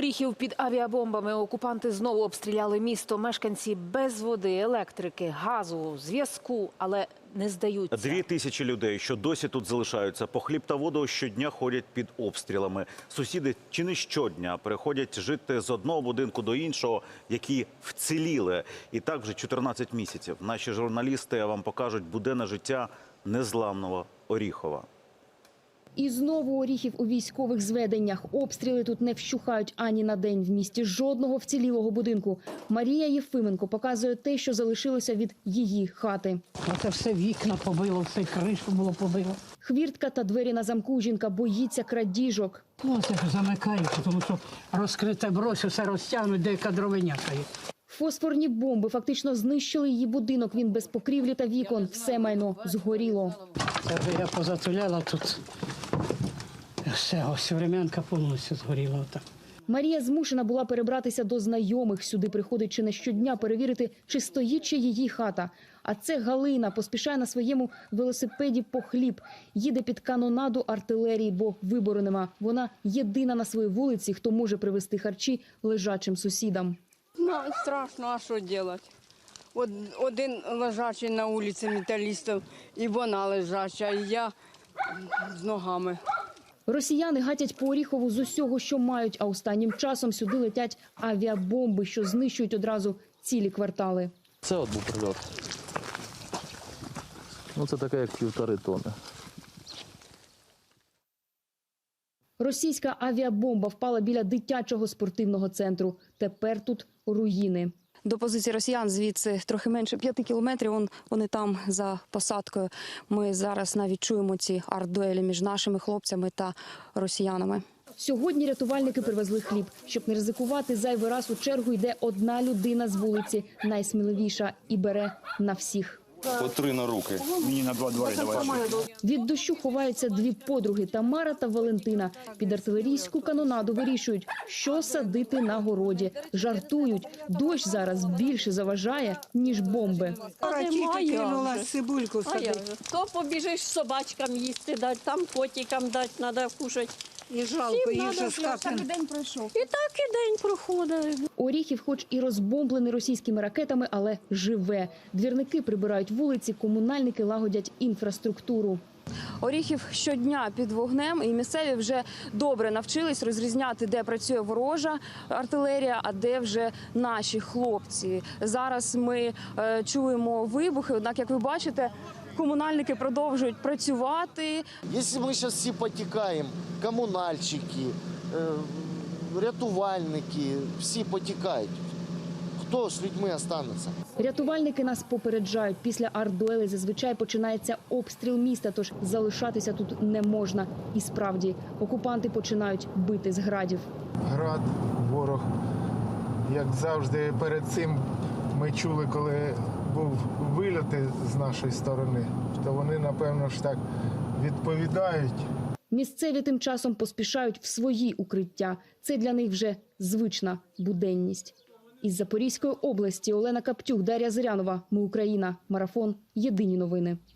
Оріхів під авіабомбами окупанти знову обстріляли місто. Мешканці без води, електрики, газу, зв'язку, але не здаються. Дві тисячі людей, що досі тут залишаються, по хліб та воду щодня ходять під обстрілами. Сусіди чи не щодня переходять жити з одного будинку до іншого, які вціліли. І так вже 14 місяців. Наші журналісти вам покажуть буденне життя незламного Оріхова. І знову оріхів у військових зведеннях. Обстріли тут не вщухають ані на день в місті жодного вцілілого будинку. Марія Єфименко показує те, що залишилося від її хати. Оце все вікна побило, все кришу було побило. Хвіртка та двері на замку. Жінка боїться крадіжок. Ну, це замикають, тому що розкрите брось, все розтягнуть, де кадровиняка є. Фосфорні бомби фактично знищили її будинок. Він без покрівлі та вікон. Все майно згоріло. Це вже я позатуляла тут. Все, ось времянка повністю згоріла. Отак. Марія змушена була перебратися до знайомих. Сюди приходить чи не щодня перевірити, чи стоїть чи її хата. А це Галина поспішає на своєму велосипеді по хліб. Їде під канонаду артилерії, бо вибору нема. Вона єдина на своїй вулиці, хто може привезти харчі лежачим сусідам. Ну, страшно, а що робити? Од, один лежачий на вулиці металістів, і вона лежача, і я з ногами. Росіяни гатять по Оріхову з усього, що мають, а останнім часом сюди летять авіабомби, що знищують одразу цілі квартали. Це от був прильот. Ну, це таке, як півтори тонни. Російська авіабомба впала біля дитячого спортивного центру. Тепер тут руїни. До позиції росіян звідси трохи менше п'яти кілометрів. Вон вони там за посадкою. Ми зараз навіть чуємо ці арт-дуелі між нашими хлопцями та росіянами. Сьогодні рятувальники привезли хліб. Щоб не ризикувати, зайвий раз у чергу йде одна людина з вулиці, найсміливіша, і бере на всіх. По три на руки. Від дощу ховаються дві подруги Тамара та Валентина. Під артилерійську канонаду вирішують, що садити на городі. Жартують, дощ зараз більше заважає ніж бомби. кинула цибульку я. То побіжиш собачкам їсти дать, там котикам дать, треба кушати. І жалко, їх же скати. І так і день проходить. Оріхів, хоч і розбомблений російськими ракетами, але живе. Двірники прибирають вулиці, комунальники лагодять інфраструктуру. Оріхів щодня під вогнем, і місцеві вже добре навчились розрізняти, де працює ворожа артилерія, а де вже наші хлопці. Зараз ми е, чуємо вибухи. Однак, як ви бачите, комунальники продовжують працювати. Якщо ми зараз всі потікаємо, комунальщики, е, рятувальники, всі потікають. Хто з людьми останеться? Рятувальники нас попереджають. Після артдуели зазвичай починається обстріл міста, тож залишатися тут не можна. І справді окупанти починають бити з градів. град, ворог. Як завжди, перед цим ми чули, коли був вильоти з нашої сторони, то вони, напевно ж так відповідають. Місцеві тим часом поспішають в свої укриття. Це для них вже звична буденність. Із Запорізької області Олена Каптюк, Дар'я Зирянова. Ми Україна. Марафон. Єдині новини.